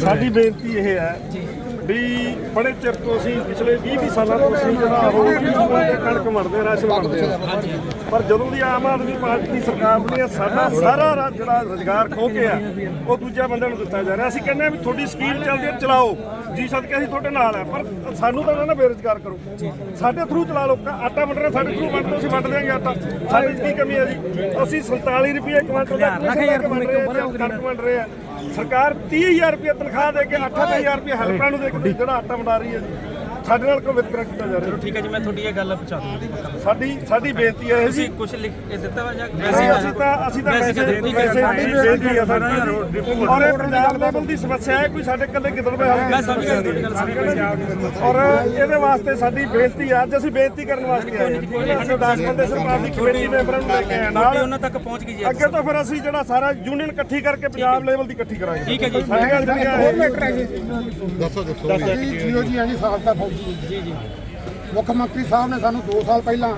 ਸਾਡੀ ਬੇਨਤੀ ਇਹ ਹੈ ਵੀ ਬੜੇ ਚਿਰ ਤੋਂ ਅਸੀਂ ਪਿਛਲੇ 20 20 ਸਾਲਾਂ ਤੋਂ ਅਸੀਂ ਜਿਹੜਾ ਉਹ ਡਿਪੂਆਂ ਤੇ ਕਣਕ ਵੰਡਦੇ ਰਾਸ਼ਨ ਵੰਡਦੇ ਆ ਪਰ ਜਦੋਂ ਦੀ ਆਮ ਆਦਮੀ ਪਾਰਟੀ ਦੀ ਸਰਕਾਰ ਬਣੀ ਹੈ ਸਾਡਾ ਸਾਰਾ ਰਾ- ਜਿਹੜਾ ਰੋਜ਼ਗਾਰ ਖੋ ਕੇ ਆ ਉਹ ਦੂਜੇ ਬੰਦੇ ਨੂੰ ਦਿੱਤਾ ਜਾ ਰਿਹਾ। ਅਸੀਂ ਕਹਿੰਦੇ ਆ ਵੀ ਤੁਹਾਡੀ ਸਕੀਮ ਚੱਲਦੀ ਹੈ ਚਲਾਓ। ਜੀ ਸਦਕੇ ਅਸੀਂ ਤੁਹਾਡੇ ਨਾਲ ਆ ਪਰ ਸਾਨੂੰ ਤਾਂ ਨਾ ਬੇਰੁਜ਼ਗਾਰ ਕਰੋ। ਸਾਡੇ ਥਰੂ ਚਲਾ ਲਓ ਆਟਾ ਵੰਡ ਰਹੇ ਸਾਡੇ ਥਰੂ ਵੰਡ ਦਿਓ ਅਸੀਂ ਵੰਡ ਦਿਆਂਗੇ ਆਟਾ। ਸਾਡੇ ਕੀ ਕਮੀ ਹੈ ਜੀ? ਅਸੀਂ 47 ਰੁਪਏ ਕੁਇੰਟਲ ਦਾ ਕਣਕ ਵੰਡ ਰਹੇ ਆ ਸਰਕਾਰ 30000 ਰੁਪਏ ਤਨਖਾਹ ਦੇ ਕੇ 8000 ਰੁਪਏ ਹੈਲਪਰਾਂ ਨੂੰ ਦੇ ਕੇ ਜਿਹੜਾ ਆਟਾ ਵੰਡਾ ਰਹੀ ਹੈ ਜੀ। ਸਾਡੇ ਨਾਲ ਕੋਈ ਵਿਤਕਰਾ ਕੀਤਾ ਜਾ ਰਿਹਾ। ਠੀਕ ਹੈ ਜੀ ਮੈਂ ਤੁਹਾਡੀ ਇਹ ਗੱਲ ਪਹੁੰਚਾ ਦੂੰਗਾ ਸਾਡੀ ਸਾਡੀ ਬੇਨਤੀ ਹੈ ਇਹ ਤੁਸੀਂ ਜੀ। ਕੁਝ ਲਿਖ ਕੇ ਦਿੱਤਾ ਵਾ ਜਾਂ ਅਸੀਂ ਅਸੀਂ ਤਾਂ ਅਸੀਂ ਤਾਂ ਵੈਸੇ ਵੈਸੇ ਵੈਸੇ। ਸਾਡੀ ਬੇਨਤੀ ਹੈ ਸਾਡੀ। ਔਰ ਇਹ ਪੰਜਾਬ ਲੈਵਲ ਦੀ ਸਮੱਸਿਆ ਹੈ ਕੋਈ ਸਾਡੇ ਇਕੱਲੇ ਗਿੱਦੜਵੇ ਹਲਕੇ ਮੈਂ ਸਮਝ ਗਿਆ ਤੁਹਾਡੀ ਗੱਲ ਸਮਝ ਔਰ ਇਹਦੇ ਵਾਸਤੇ ਸਾਡੀ ਬੇਨਤੀ ਹੈ ਅੱਜ ਅਸੀਂ ਬੇਨਤੀ ਕਰਨ ਵਾਸਤੇ ਆਏ ਹਾਂ। ਅਸੀਂ 10 ਬੰਦੇ ਸਰਕਾਰ ਦੀ ਕਮੇਟੀ ਮੈਂਬਰਾਂ ਨੂੰ ਲੈ ਕੇ ਆਏ ਨਾਲ ਉਹਨਾਂ ਤੱਕ ਪਹੁੰਚ ਗਈ ਜੀ ਅੱਗੇ ਤੋਂ ਫਿਰ ਅਸੀਂ ਜਿਹੜਾ ਸਾਰਾ ਯੂਨੀਅਨ ਇਕੱਠੀ ਕਰਕੇ ਪੰਜਾਬ ਲੈਵਲ ਦੀ ਇਕੱਠੀ ਕਰਾਂਗੇ। ਠੀਕ ਹੈ ਜੀ। ਸਾਡੀ ਗੱਲ ਜਿਹੜੀ ਹੈ ਜੀ। ਜੀਓ ਜੀ ਆ ਜੀ ਸਾਬਕਾ ਫੌਜੀ ਜੀ ਜੀ। ਮੁੱਖ ਮੰਤਰੀ ਸਾਹਿਬ ਨੇ ਸਾਨੂੰ 2 ਸਾਲ ਪਹਿਲਾਂ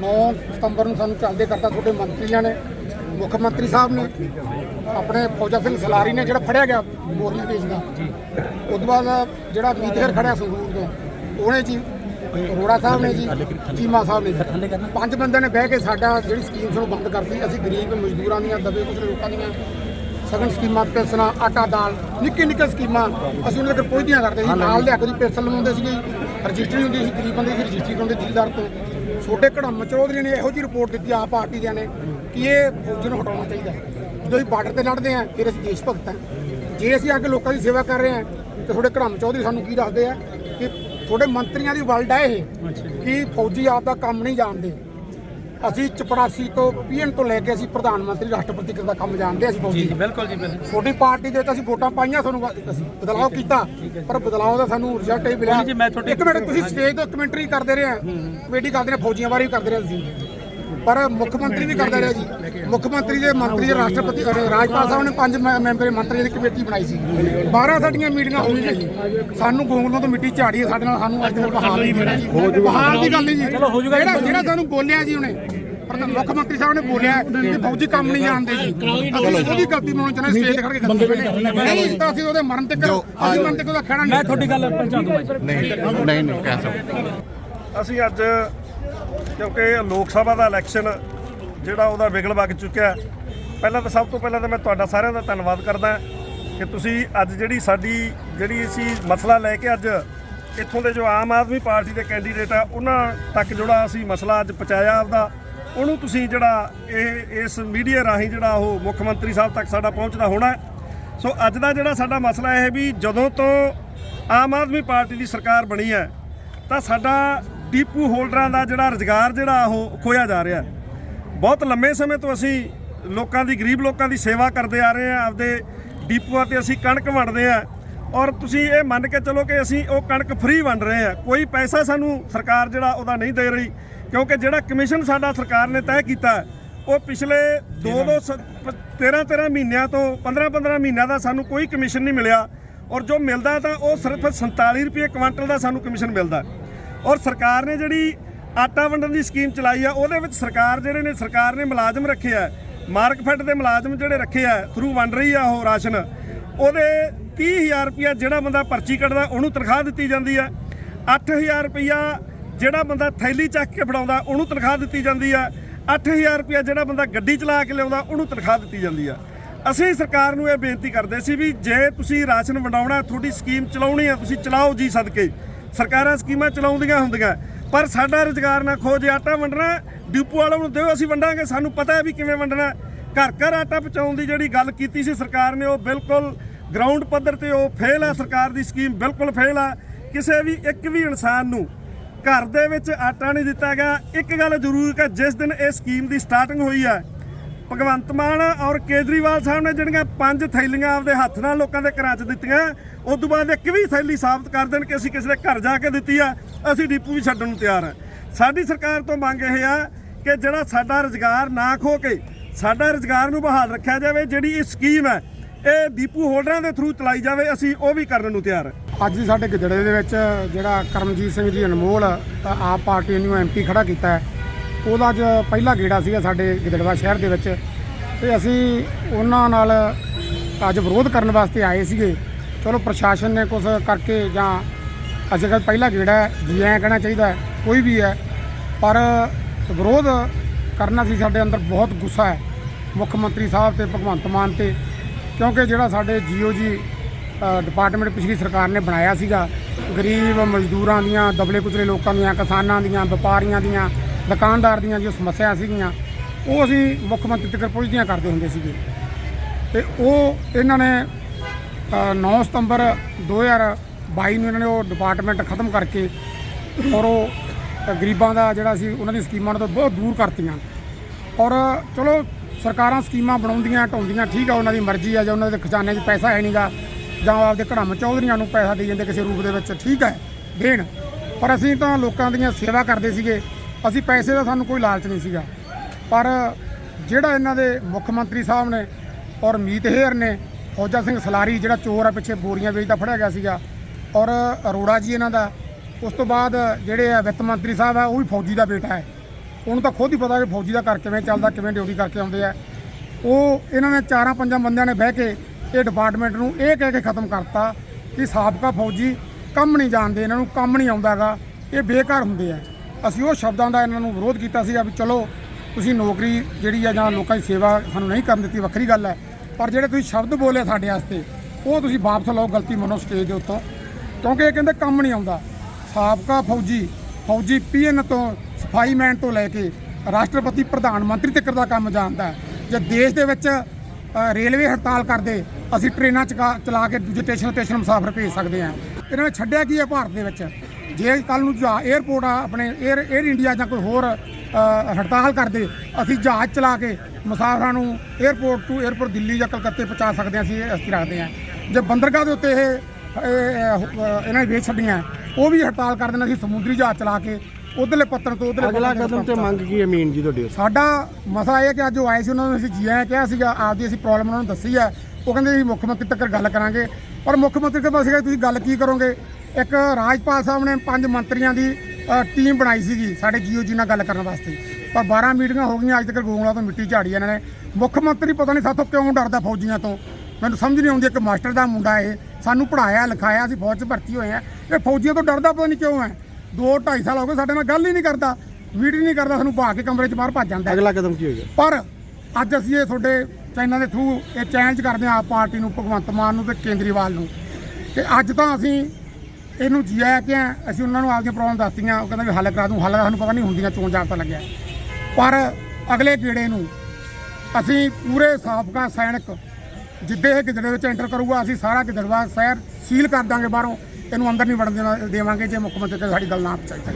9 ਸਤੰਬਰ ਨੂੰ ਸਾਨੂੰ ਚੱਲਦੇ ਕਰਤਾ ਤੁਹਾਡੇ ਮੰਤਰੀਆਂ ਨੇ। ਮੁੱਖ ਮੰਤਰੀ ਸਾਹਿਬ ਨੇ ਆਪਣੇ ਫੌਜਾ ਸਿੰਘ ਸਲਾਰੀ ਨੇ ਜਿਹੜਾ ਫੜਿਆ ਗਿਆ ਬੋਰੀਆਂ ਦੇਸ਼ ਦਾ। ਉਸ ਤੋਂ ਬਾਅਦ ਜਿਹੜਾ ਮੀਤੇਰ ਖੜਿਆ ਸੰਗਰੂਰ ਤੋਂ ਉਹਨੇ ਜੀ ਅਰੋੜਾ ਸਾਹਿਬ ਨੇ ਜੀ ਚੀਮਾ ਸਾਹਿਬ ਨੇ ਜੀ। ਪੰਜ ਬੰਦਿਆਂ ਨੇ ਬਹਿ ਕੇ ਸਾਡਾ ਜਿਹੜੀ ਸਕੀਮ ਸਾਨੂੰ ਬੰਦ ਕਰਤੀ। ਅਸੀਂ ਗਰੀਬ ਮਜ਼ਦੂਰਾਂ ਦੀਆਂ ਦਬੇ ਕੁਚਲੇ ਲੋਕਾਂ ਦੀਆਂ ਸਗਨ ਸਕੀਮਾਂ ਪੈਨਸ਼ਨਾਂ ਆਟਾ ਦਾਲ ਨਿੱਕੀ ਨਿੱਕੀ ਸਕੀਮਾਂ ਅਸੀਂ ਉਹਨਾਂ ਦੇ ਪਹੁੰਚਦੀਆਂ ਕਰਦੇ ਸੀ। ਨਾਲ ਲਿਆ ਕੇ ਜੀ ਪੈਨਸ਼ਨ ਲਵਾਉਂਦੇ ਸੀਗੇ ਰਜਿਸਟਰੀ ਹੁੰਦੀ ਸੀ ਗਰੀਬ ਬੰਦੇ ਦੀ ਰਜਿਸਟਰੀ ਕਰਾਉਂਦੇ ਜ਼ਿਲ੍ਹੇਦਾਰ ਤੋਂ। ਛੋਟੇ ਘੜਮ ਚੌਧਰੀ ਨੇ ਇਹੋ ਜਿਹੀ ਰਿਪੋਰਟ ਦਿੱਤੀ ਆਪ ਪਾਰਟੀ ਦਿਆਂ ਨੇ ਕਿ ਇਹ ਫੌਜੀ ਨੂੰ ਹਟਾਉਣਾ ਚਾਹੀਦਾ। ਜਦੋਂ ਅਸੀਂ ਬਾਰਡਰ ਤੇ ਲੜਦੇ ਆ ਫਿਰ ਅਸੀਂ ਦੇਸ਼ ਭਗਤ ਹਾਂ। ਜੇ ਅਸੀਂ ਅੱਗੇ ਲੋਕਾਂ ਦੀ ਸੇਵਾ ਕਰ ਰਹੇ ਹਾਂ ਤੇ ਤੁਹਾਡੇ ਘੜਮ ਚੌਧਰੀ ਸਾਨੂੰ ਕੀ ਦੱਸਦੇ ਆ? ਕਿ ਤੁਹਾਡੇ ਮੰਤਰੀਆਂ ਦੀ ਵਲਡ ਹੈ ਇਹ ਕਿ ਫੌਜੀ ਆਪ ਦਾ ਕੰਮ ਨਹੀਂ ਜਾਣਦੇ। ਅਸੀਂ ਚਪੜਾਸੀ ਤੋਂ ਪੀਐਨ ਤੋਂ ਲੈ ਕੇ ਅਸੀਂ ਪ੍ਰਧਾਨ ਮੰਤਰੀ ਰਾਸ਼ਟਰਪਤੀ ਦਾ ਕੰਮ ਜਾਣਦੇ ਹਾਂ ਅਸੀਂ ਫੌਜੀ ਜੀ ਬਿਲਕੁਲ ਜੀ ਬਿਲਕੁਲ। ਛੋਟੀ ਪਾਰਟੀ ਦੇ ਤਾਂ ਅਸੀਂ ਵੋਟਾਂ ਪਾਈਆਂ ਤੁਹਾਨੂੰ ਅਸੀਂ ਬਦਲਾਅ ਕੀਤਾ ਪਰ ਬਦਲਾਅ ਦਾ ਸਾਨੂੰ ਰਿਜ਼ਲਟ ਇਹ ਮਿਲਿਆ। ਜੀ, ਮੈਂ ਤੁਹਾਡੀ- ਇੱਕ ਮਿੰਟ ਤੁਸੀਂ ਸਟੇਜ ਤੋਂ ਕਮੈਂਟਰੀ ਕਰਦੇ ਰਹੇ ਆ। ਕਮੇਟੀ ਕਰਦੇ ਨੇ ਫੌਜੀਆਂ ਬਾਰੇ ਵੀ ਕਰਦੇ ਰਹੇ ਤੁਸੀਂ। ਪਰ ਮੁੱਖ ਮੰਤਰੀ ਵੀ ਕਰਦਾ ਰਿਹਾ ਜੀ। ਮੁੱਖ ਮੰਤਰੀ ਦੇ ਮੰਤਰੀ ਦੇ ਰਾਸ਼ਟਰਪਤੀ ਰਾਜਪਾਲ ਸਾਹਿਬ ਨੇ ਪੰਜ ਮੈਂਬਰੀ ਮੰਤਰੀਆਂ ਦੀ ਕਮੇਟੀ ਬਣਾਈ ਸੀ। 12 ਸਾਡੀਆਂ ਮੀਟਿੰਗਾਂ ਹੋਈਆਂ ਜੀ। ਸਾਨੂੰ ਗੋਂਗਲੋਂ ਤੋਂ ਮਿੱਟੀ ਝਾੜੀ ਹੈ ਸਾਡੇ ਨਾਲ ਸਾਨੂੰ ਅੱਜ ਤੱਕ ਬਹਾਲ ਨਹੀਂ ਮਿਲਿਆ ਜੀ। ਬਹਾਲ ਦੀ ਗੱਲ ਨਹੀਂ ਜੀ। ਜਿਹੜਾ ਜਿਹੜਾ ਸਾਨੂੰ ਬੋਲਿਆ ਜੀ ਉਹਨੇ ਪਰ ਮੁੱਖ ਮੰਤਰੀ ਸਾਹਿਬ ਨੇ ਬੋਲਿਆ ਕਿ ਫੌਜੀ ਕੰਮ ਨਹੀਂ ਜਾਣਦੇ ਜੀ। ਅਸੀਂ ਉਹਦੀ ਗਲਤੀ ਮਨਾਉਣੀ ਚਾਹੁੰਦੇ ਸਟੇਜ ਤੇ ਖੜ ਕੇ ਬੰਦੇ ਨਹੀਂ ਤਾਂ ਅਸੀਂ ਉਹਦੇ ਮਰਨ ਤੇ ਅਸੀਂ ਮਰਨ ਤੇ ਉਹਦਾ ਖੜਾ ਨਹੀਂ ਮੈਂ ਤੁਹਾਡੀ ਗੱਲ ਪਹੁੰਚਾ ਦੂੰਗਾ ਜੀ। ਨਹੀਂ ਨਹੀਂ ਨਹੀਂ ਕਹਿ ਸਕਦਾ। ਅਸੀਂ ਅੱਜ ਕਿਉਂਕਿ ਲੋਕ ਸਭਾ ਦਾ ਇਲੈਕਸ਼ਨ ਜਿਹੜਾ ਉਹਦਾ ਵਿਗਲ ਵਗ ਚੁੱਕਿਆ ਪਹਿਲਾਂ ਤਾਂ ਸਭ ਤੋਂ ਪਹਿਲਾਂ ਤਾਂ ਮੈਂ ਤੁਹਾਡਾ ਸਾਰਿਆਂ ਦਾ ਧੰਨਵਾਦ ਕਰਦਾ ਕਿ ਤੁਸੀਂ ਅੱਜ ਜਿਹੜੀ ਸਾਡੀ, ਜਿਹੜੀ ਅਸੀਂ ਮਸਲਾ ਲੈ ਕੇ ਅੱਜ ਇੱਥੋਂ ਦੇ ਜੋ ਆਮ ਆਦਮੀ ਪਾਰਟੀ ਦੇ ਕੈਂਡੀਡੇਟ ਆ, ਉਹਨਾਂ ਤੱਕ ਜਿਹੜਾ ਅਸੀਂ ਮਸਲਾ ਅੱਜ ਪਹੁੰਚਾਇਆ ਆਪਦਾ, ਉਹਨੂੰ ਤੁਸੀਂ ਜਿਹੜਾ ਇਹ, ਇਸ ਮੀਡੀਆ ਰਾਹੀਂ ਜਿਹੜਾ ਉਹ ਮੁੱਖ ਮੰਤਰੀ ਸਾਹਿਬ ਤੱਕ ਸਾਡਾ ਪਹੁੰਚਦਾ ਹੋਣਾ ਸੋ ਅੱਜ ਦਾ ਜਿਹੜਾ ਸਾਡਾ ਮਸਲਾ ਇਹ ਵੀ ਜਦੋਂ ਤੋਂ ਆਮ ਆਦਮੀ ਪਾਰਟੀ ਦੀ ਸਰਕਾਰ ਬਣੀ ਹੈ, ਤਾਂ ਸਾਡਾ ਡੀਪੂ ਹੋਲਡਰਾਂ ਦਾ ਜਿਹੜਾ ਰੁਜ਼ਗਾਰ ਜਿਹੜਾ ਉਹ ਖੋਇਆ ਜਾ ਰਿਹਾ ਹੈ। ਬਹੁਤ ਲੰਮੇ ਸਮੇਂ ਤੋਂ ਅਸੀਂ ਲੋਕਾਂ ਦੀ ਗਰੀਬ ਲੋਕਾਂ ਦੀ ਸੇਵਾ ਕਰਦੇ ਆ ਰਹੇ ਹਾਂ ਆਪਦੇ ਡੀਪੂਆਂ ਤੇ ਅਸੀਂ ਕਣਕ ਵੰਡਦੇ ਆ। ਔਰ ਤੁਸੀਂ ਇਹ ਮੰਨ ਕੇ ਚੱਲੋ ਕਿ ਅਸੀਂ ਉਹ ਕਣਕ ਫ੍ਰੀ ਵੰਡ ਰਹੇ ਆ। ਕੋਈ ਪੈਸਾ ਸਾਨੂੰ ਸਰਕਾਰ ਜਿਹੜਾ ਉਹਦਾ ਨਹੀਂ ਦੇ ਰਹੀ ਕਿਉਂਕਿ ਜਿਹੜਾ ਕਮਿਸ਼ਨ ਸਾਡਾ ਸਰਕਾਰ ਨੇ ਤੈਅ ਕੀਤਾ ਉਹ ਪਿਛਲੇ 2-2 13-13 ਮਹੀਨਿਆਂ ਤੋਂ 15-15 ਮਹੀਨਿਆਂ ਦਾ ਸਾਨੂੰ ਕੋਈ ਕਮਿਸ਼ਨ ਨਹੀਂ ਮਿਲਿਆ। ਔਰ ਜੋ ਮਿਲਦਾ ਤਾਂ ਉਹ ਸਿਰਫ 47 ਰੁਪਏ ਕੁਇੰਟਲ ਦਾ ਸਾਨੂੰ ਕਮਿਸ਼ਨ ਮਿਲਦਾ। ਔਰ ਸਰਕਾਰ ਨੇ ਜਿਹੜੀ ਆਟਾ ਵੰਡਣ ਦੀ ਸਕੀਮ ਚਲਾਈ ਆ, ਉਹਦੇ ਵਿੱਚ ਸਰਕਾਰ ਜਿਹੜੇ ਨੇ, ਸਰਕਾਰ ਨੇ ਮੁਲਾਜ਼ਮ ਰੱਖੇ ਆ। ਮਾਰਕਫੈਟ ਦੇ ਮੁਲਾਜ਼ਮ ਜਿਹੜੇ ਰੱਖੇ ਆ ਥਰੂ ਵੰਡ ਰਹੀ ਆ ਉਹ ਰਾਸ਼ਨ, ਉਹਦੇ 30000 ਰੁਪਇਆ ਜਿਹੜਾ ਬੰਦਾ ਪਰਚੀ ਕੱਢਦਾ, ਉਹਨੂੰ ਤਨਖਾਹ ਦਿੱਤੀ ਜਾਂਦੀ ਆ। 8000 ਰੁਪਇਆ ਜਿਹੜਾ ਬੰਦਾ ਥੈਲੀ ਚੱਕ ਕੇ ਫੜਾਉਂਦਾ, ਉਹਨੂੰ ਤਨਖਾਹ ਦਿੱਤੀ ਜਾਂਦੀ ਆ। 8000 ਰੁਪਇਆ ਜਿਹੜਾ ਬੰਦਾ ਗੱਡੀ ਚਲਾ ਕੇ ਲਿਆਉਂਦਾ, ਉਹਨੂੰ ਤਨਖਾਹ ਦਿੱਤੀ ਜਾਂਦੀ ਆ। ਅਸੀਂ ਸਰਕਾਰ ਨੂੰ ਇਹ ਬੇਨਤੀ ਕਰਦੇ ਸੀ ਵੀ ਜੇ ਤੁਸੀਂ ਰਾਸ਼ਨ ਵੰਡਾਉਣਾ, ਤੁਹਾਡੀ ਸਕੀਮ ਚਲਾਉਣੀ ਆ, ਤੁਸੀਂ ਚਲਾਓ ਜੀ ਸਦਕੇ। ਸਰਕਾਰਾਂ ਸਕੀਮਾਂ ਚਲਾਉਂਦੀਆਂ ਹੁੰਦੀਆਂ। ਪਰ ਸਾਡਾ ਰੁਜ਼ਗਾਰ ਨਾ ਖੋ ਜੇ, ਆਟਾ ਵੰਡਣਾ ਡਿਪੂ ਵਾਲਿਆਂ ਨੂੰ ਦਿਓ, ਅਸੀਂ ਵੰਡਾਂਗੇ। ਸਾਨੂੰ ਪਤਾ ਹੈ ਵੀ ਕਿਵੇਂ ਵੰਡਣਾ ਘਰ ਘਰ ਆਟਾ ਪਹੁੰਚਾਉਣ ਦੀ ਜਿਹੜੀ ਗੱਲ ਕੀਤੀ ਸੀ ਸਰਕਾਰ ਨੇ, ਉਹ ਬਿਲਕੁਲ ਗਰਾਊਂਡ ਪੱਧਰ ਤੇ ਉਹ ਫੇਲ ਆ। ਸਰਕਾਰ ਦੀ ਸਕੀਮ ਬਿਲਕੁਲ ਫੇਲ ਆ। ਕਿਸੇ ਵੀ ਇੱਕ ਵੀ ਇਨਸਾਨ ਨੂੰ ਘਰ ਦੇ ਵਿੱਚ ਆਟਾ ਨਹੀਂ ਦਿੱਤਾ ਗਿਆ। ਇੱਕ ਗੱਲ ਜ਼ਰੂਰ ਕਿ ਜਿਸ ਦਿਨ ਇਹ ਸਕੀਮ ਦੀ ਸਟਾਰਟਿੰਗ ਹੋਈ ਹੈ ਭਗਵੰਤ ਮਾਨ ਔਰ ਕੇਜਰੀਵਾਲ ਸਾਹਿਬ ਨੇ ਜਿਹੜੀਆਂ ਪੰਜ ਥੈਲੀਆਂ ਆਪਦੇ ਹੱਥ ਨਾਲ ਲੋਕਾਂ ਦੇ ਘਰਾਂ 'ਚ ਦਿੱਤੀਆਂ ਉਸ ਤੋਂ ਬਾਅਦ ਇੱਕ ਵੀ ਥੈਲੀ ਸਾਬਤ ਕਰ ਦੇਣ ਕਿ ਅਸੀਂ ਕਿਸੇ ਦੇ ਘਰ ਜਾ ਕੇ ਦਿੱਤੀ ਆ, ਅਸੀਂ ਡੀਪੂ ਵੀ ਛੱਡਣ ਨੂੰ ਤਿਆਰ ਹਾਂ ਸਾਡੀ ਸਰਕਾਰ ਤੋਂ ਮੰਗ ਇਹ ਆ ਕਿ ਜਿਹੜਾ ਸਾਡਾ ਰੁਜ਼ਗਾਰ ਨਾ ਖੋ ਕੇ ਸਾਡਾ ਰੁਜ਼ਗਾਰ ਨੂੰ ਬਹਾਲ ਰੱਖਿਆ ਜਾਵੇ, ਜਿਹੜੀ ਇਹ ਸਕੀਮ ਹੈ, ਇਹ ਡੀਪੂ ਹੋਲਡਰਾਂ ਦੇ ਥਰੂ ਚਲਾਈ ਜਾਵੇ, ਅਸੀਂ ਉਹ ਵੀ ਕਰਨ ਨੂੰ ਤਿਆਰ ਹਾਂ ਅੱਜ ਸਾਡੇ ਗਿੱਦੜੇ ਦੇ ਵਿੱਚ ਜਿਹੜਾ ਕਰਮਜੀਤ ਸਿੰਘ ਜੀ ਅਨਮੋਲ, ਤਾਂ ਆਪ ਪਾਰਟੀ ਨੂੰ ਐਮਪੀ ਖੜਾ ਕੀਤਾ ਹੈ। ਉਹਦਾ ਅੱਜ ਪਹਿਲਾ ਗੇੜਾ ਸੀਗਾ ਸਾਡੇ ਗਿੱਦੜਵਾ ਸ਼ਹਿਰ ਦੇ ਵਿੱਚ ਤੇ ਅਸੀਂ ਉਹਨਾਂ ਨਾਲ ਅੱਜ ਵਿਰੋਧ ਕਰਨ ਵਾਸਤੇ ਆਏ ਸੀਗੇ। ਚਲੋ ਪ੍ਰਸ਼ਾਸਨ ਨੇ ਕੁਝ ਕਰਕੇ ਜਾਂ ਅਸੀਂ ਕਹਿੰਦੇ ਪਹਿਲਾ ਗੇੜਾ ਹੈ, ਜੀ ਐਂ ਕਹਿਣਾ ਚਾਹੀਦਾ ਕੋਈ ਵੀ ਹੈ। ਪਰ ਵਿਰੋਧ ਕਰਨਾ ਸੀ ਸਾਡੇ ਅੰਦਰ ਬਹੁਤ ਗੁੱਸਾ ਹੈ ਮੁੱਖ ਮੰਤਰੀ ਸਾਹਿਬ ਤੇ ਭਗਵੰਤ ਮਾਨ ਤੇ। ਕਿਉਂਕਿ ਜਿਹੜਾ ਸਾਡੇ ਜੀਓ ਜੀ ਡਿਪਾਰਟਮੈਂਟ ਪਿਛਲੀ ਸਰਕਾਰ ਨੇ ਬਣਾਇਆ ਸੀਗਾ ਗਰੀਬ ਮਜ਼ਦੂਰਾਂ ਦੀਆਂ ਦਬਲੇ ਕੁਚਲੇ ਲੋਕਾਂ ਦੀਆਂ ਕਿਸਾਨਾਂ ਦੀਆਂ ਵਪਾਰੀਆਂ ਦੀਆਂ ਦੁਕਾਨਦਾਰ ਦੀਆਂ ਜੋ ਸਮੱਸਿਆ ਸੀਗੀਆਂ ਉਹ ਅਸੀਂ ਮੁੱਖ ਮੰਤਰੀ ਤੱਕ ਪਹੁੰਚਦੀਆਂ ਕਰਦੇ ਹੁੰਦੇ ਸੀਗੇ। ਤੇ ਉਹ ਇਹਨਾਂ ਨੇ ਅ, 9 ਸਤੰਬਰ 2022 ਨੂੰ ਇਹਨਾਂ ਨੇ ਉਹ ਡਿਪਾਰਟਮੈਂਟ ਖਤਮ ਕਰਕੇ ਔਰ ਉਹ ਗਰੀਬਾਂ ਦਾ ਜਿਹੜਾ ਸੀ ਉਹਨਾਂ ਦੀ ਸਕੀਮਾਂ ਤੋਂ ਬਹੁਤ ਦੂਰ ਕਰਤੀਆਂ। ਔਰ ਚਲੋ ਸਰਕਾਰਾਂ ਸਕੀਮਾਂ ਬਣਾਉਂਦੀਆਂ ਢਾਉਂਦੀਆਂ ਠੀਕ ਆ ਉਹਨਾਂ ਦੀ ਮਰਜ਼ੀ ਆ ਜਾਂ ਉਹਨਾਂ ਦੇ ਖਜ਼ਾਨੇ 'ਚ ਪੈਸਾ ਹੈ ਨਹੀਂਗਾ ਜਾਂ ਆਪਦੇ ਘੜਾਂ ਚੌਧਰੀਆਂ ਨੂੰ ਪੈਸਾ ਦੇ ਜਾਂਦੇ ਕਿਸੇ ਰੂਪ ਦੇ ਵਿੱਚ ਠੀਕ ਹੈ ਦੇਣ। ਪਰ ਅਸੀਂ ਤਾਂ ਲੋਕਾਂ ਦੀਆਂ ਸੇਵਾ ਕਰਦੇ ਸੀਗੇ। ਅਸੀਂ ਪੈਸੇ ਦਾ ਸਾਨੂੰ ਕੋਈ ਲਾਲਚ ਨਹੀਂ ਸੀਗਾ। ਪਰ ਜਿਹੜਾ ਇਹਨਾਂ ਦੇ ਮੁੱਖ ਮੰਤਰੀ ਸਾਹਿਬ ਨੇ ਔਰ ਮੀਤ ਹੇਰ ਨੇ, ਫੌਜਾ ਸਿੰਘ ਸਲਾਰੀ ਜਿਹੜਾ ਚੋਰ ਆ ਪਿੱਛੇ ਬੋਰੀਆਂ ਵੇਚਦਾ ਫੜਿਆ ਗਿਆ ਸੀਗਾ, ਔਰ ਅਰੋੜਾ ਜੀ ਇਹਨਾਂ ਦਾ, ਉਸ ਤੋਂ ਬਾਅਦ ਜਿਹੜੇ ਆ ਵਿੱਤ ਮੰਤਰੀ ਸਾਹਿਬ ਆ, ਉਹ ਵੀ ਫੌਜੀ ਦਾ ਬੇਟਾ ਹੈ। ਉਹਨੂੰ ਤਾਂ ਖੁਦ ਹੀ ਪਤਾ ਕਿ ਫੌਜੀ ਦਾ ਘਰ ਕਿਵੇਂ ਚੱਲਦਾ, ਕਿਵੇਂ ਡਿਊਟੀ ਕਰਕੇ ਆਉਂਦੇ ਆ। ਉਹ ਇਹਨਾਂ ਨੇ ਚਾਰਾਂ ਪੰਜਾਂ ਬੰਦਿਆਂ ਨੇ ਬਹਿ ਕੇ ਇਹ ਡਿਪਾਰਟਮੈਂਟ ਨੂੰ ਇਹ ਕਹਿ ਕੇ ਖਤਮ ਕਰਤਾ ਕਿ ਸਾਬਕਾ ਫੌਜੀ ਕੰਮ ਨਹੀਂ ਜਾਣਦੇ, ਇਹਨਾਂ ਨੂੰ ਕੰਮ ਨਹੀਂ ਆਉਂਦਾਗਾ, ਇਹ ਬੇਕਾਰ ਹੁੰਦੇ ਆ। ਅਸੀਂ ਉਹ ਸ਼ਬਦਾਂ ਦਾ ਇਹਨਾਂ ਨੂੰ ਵਿਰੋਧ ਕੀਤਾ ਸੀਗਾ ਵੀ ਚਲੋ, ਤੁਸੀਂ ਨੌਕਰੀ ਜਿਹੜੀ ਆ ਜਾਂ ਲੋਕਾਂ ਦੀ ਸੇਵਾ ਸਾਨੂੰ ਨਹੀਂ ਕਰਨ ਦਿੱਤੀ, ਵੱਖਰੀ ਗੱਲ ਹੈ ਪਰ ਜਿਹੜੇ ਤੁਸੀਂ ਸ਼ਬਦ ਬੋਲੇ ਸਾਡੇ ਵਾਸਤੇ, ਉਹ ਤੁਸੀਂ ਵਾਪਸ ਲਓ ਗਲਤੀ ਮੰਨੋ ਸਟੇਜ ਦੇ ਉੱਤੋਂ। ਕਿਉਂਕਿ ਇਹ ਕਹਿੰਦੇ ਕੰਮ ਨਹੀਂ ਆਉਂਦਾ। ਸਾਬਕਾ ਫੌਜੀ ਫੌਜੀ ਪੀਐਨ ਤੋਂ, ਸਫ਼ਾਈ ਮੈਨ ਤੋਂ ਲੈ ਕੇ ਰਾਸ਼ਟਰਪਤੀ, ਪ੍ਰਧਾਨ ਮੰਤਰੀ ਤੱਕ ਦਾ ਕੰਮ ਜਾਣਦਾ ਜੇ ਦੇਸ਼ ਦੇ ਵਿੱਚ ਰੇਲਵੇ ਹੜਤਾਲ ਕਰਦੇ, ਅਸੀਂ ਟ੍ਰੇਨਾਂ ਚਕਾ- ਚਲਾ ਕੇ ਦੂਜੇ ਸਟੇਸ਼ਨ ਸਟੇਸ਼ਨ ਮੁਸਾਫਰ ਭੇਜ ਸਕਦੇ ਹਾਂ। ਇਹਨਾਂ ਨੇ ਛੱਡਿਆ ਕੀ ਹੈ ਭਾਰਤ ਦੇ ਵਿੱਚ? ਜੇ ਕੱਲ ਨੂੰ 에어ਪੋਰਟ ਆ ਆਪਣੇ 에ਅਰ 에ਅਰ ਇੰਡੀਆ ਜਾਂ ਕੋਈ ਹੋਰ ਹੜਤਾਲ ਕਰਦੇ ਅਸੀਂ ਜਹਾਜ਼ ਚਲਾ ਕੇ ਮੁਸਾਫਰਾਂ ਨੂੰ 에어ਪੋਰਟ ਤੋਂ 에어ਪੋਰਟ ਦਿੱਲੀ ਜਾਂ ਕਲਕੱਤੇ ਪਹੁੰਚਾ ਸਕਦੇ ਹਾਂ ਅਸੀਂ ਇਹ ਅਸੀਂ ਰੱਖਦੇ ਹਾਂ। ਜੇ ਬੰਦਰਗਾਹ ਦੇ ਉੱਤੇ ਇਹ ਇਹਨਾਂ ਨੇ ਵੇਚ ਛੱਡੀਆਂ ਉਹ ਵੀ ਹੜਤਾਲ ਕਰ ਦੇਣਾ ਅਸੀਂ ਸਮੁੰਦਰੀ ਜਹਾਜ਼ ਚਲਾ ਕੇ ਉਧਰਲੇ ਪੱਤਣ ਤੋਂ ਉਧਰਲੇ ਅਗਲਾ ਕਦਮ ਤੇ ਮੰਗ ਕੀ ਹੈ ਮੀਨ ਜੀ ਤੁਹਾਡੇ? ਸਾਡਾ ਮਸਲਾ ਇਹ ਕਿ ਅੱਜ ਉਹ ਆਏ ਸੀ ਉਹਨਾਂ ਨੂੰ ਅਸੀਂ ਜੀ ਆਏ ਕਿਹਾ ਸੀਗਾ ਆਪਦੀ ਅਸੀਂ ਪ੍ਰੋਬਲਮ ਉਹਨਾਂ ਨੂੰ ਦੱਸੀ ਹੈ। ਉਹ ਕਹਿੰਦੇ ਜੀ ਮੁੱਖ ਮੰਤਰੀ ਤੱਕ ਗੱਲ ਕਰਾਂਗੇ। ਪਰ ਮੁੱਖ ਮੰਤਰੀ ਕਹਿੰਦਾ ਸੀਗਾ ਤੁਸੀਂ ਗੱਲ ਕੀ ਕਰੋਗੇ? ਇੱਕ ਰਾਜਪਾਲ ਸਾਹਿਬ ਨੇ ਪੰਜ ਮੰਤਰੀਆਂ ਦੀ ਟੀਮ ਬਣਾਈ ਸੀਗੀ ਸਾਡੇ ਜੀਓ ਜੀ ਨਾਲ ਗੱਲ ਕਰਨ ਵਾਸਤੇ। ਪਰ 12 ਮੀਟਿੰਗਾਂ ਹੋ ਗਈਆਂ ਅੱਜ ਤੱਕ ਗੋਂਗਲਾ ਤੋਂ ਮਿੱਟੀ ਝਾੜੀ ਇਹਨਾਂ ਨੇ। ਮੁੱਖ ਮੰਤਰੀ ਪਤਾ ਨਹੀਂ ਸਾਥੋਂ ਕਿਉਂ ਡਰਦਾ ਫੌਜੀਆਂ ਤੋਂ। ਮੈਨੂੰ ਸਮਝ ਨਹੀਂ ਆਉਂਦੀ ਇੱਕ ਮਾਸਟਰ ਦਾ ਮੁੰਡਾ ਇਹ ਸਾਨੂੰ ਪੜਾਇਆ ਲਿਖਾਇਆ ਅਸੀਂ ਫੌਜ 'ਚ ਭਰਤੀ ਹੋਏ ਆ ਇਹ ਫੌਜੀਆਂ ਤੋਂ ਡਰਦਾ ਪਤਾ ਨਹੀਂ ਕਿਉਂ ਹੈ। ਦੋ ਢਾਈ ਸਾਲ ਹੋ ਗਏ ਸਾਡੇ ਨਾਲ ਗੱਲ ਹੀ ਨਹੀਂ ਕਰਦਾ ਮੀਟਿੰਗ ਨਹੀਂ ਕਰਦਾ ਸਾਨੂੰ ਭਾ ਕੇ ਕਮਰੇ 'ਚ ਬਾਹਰ ਭੱਜ ਜਾਂਦਾ। ਅਗਲਾ ਕਦਮ ਕੀ ਹੋਏਗਾ ਪਰ ਅੱਜ ਅਸੀਂ ਇਹ ਤੁਹਾਡੇ ਚੈਨਲ ਦੇ ਥਰੂ ਇਹ ਚੈਲੰਜ ਕਰਦੇ ਹਾਂ ਆਪ ਪਾਰਟੀ ਨੂੰ ਭਗਵੰਤ ਮਾਨ ਨੂੰ ਤੇ ਕੇਂਦਰੀਵਾਲ ਨੂੰ। ਕਿ ਅੱਜ ਤਾਂ ਅਸੀਂ ਇਹਨੂੰ ਜੀਆ ਕਿ ਅਸੀਂ ਉਹਨਾਂ ਨੂੰ ਆਪਦੀਆਂ ਪ੍ਰੋਬਲਮ ਦੱਸਤੀਆਂ। ਉਹ ਕਹਿੰਦਾ ਵੀ ਹੱਲ ਕਰਾ ਦੂੰ। ਹੱਲ ਸਾਨੂੰ ਪਤਾ ਨਹੀਂ ਹੁੰਦੀਆਂ ਚੋਣ ਜਾਬਤਾ ਲੱਗਿਆ। ਪਰ ਅਗਲੇ ਗੇੜੇ ਨੂੰ ਅਸੀਂ ਪੂਰੇ ਸਾਬਕਾ ਸੈਨਿਕ ਜਿੱਦੇ ਇਹ ਗਿੱਦੜੇ ਵਿੱਚ ਐਂਟਰ ਕਰੂਗਾ, ਅਸੀਂ ਸਾਰਾ ਗਿੱਦੜਵਾ ਸ਼ਹਿਰ ਸੀਲ ਕਰ ਦਾਂਗੇ ਬਾਹਰੋਂ। ਇਹਨੂੰ ਅੰਦਰ ਨਹੀਂ ਵੜਨ ਦੇਣਾ ਦੇਵਾਂਗੇ ਜੇ ਮੁੱਖ ਮੰਤਰੀ ਤੱਕ ਸਾਡੀ ਗੱਲ ਨਾ ਪਹੁੰਚਾਈ ਤਾਂ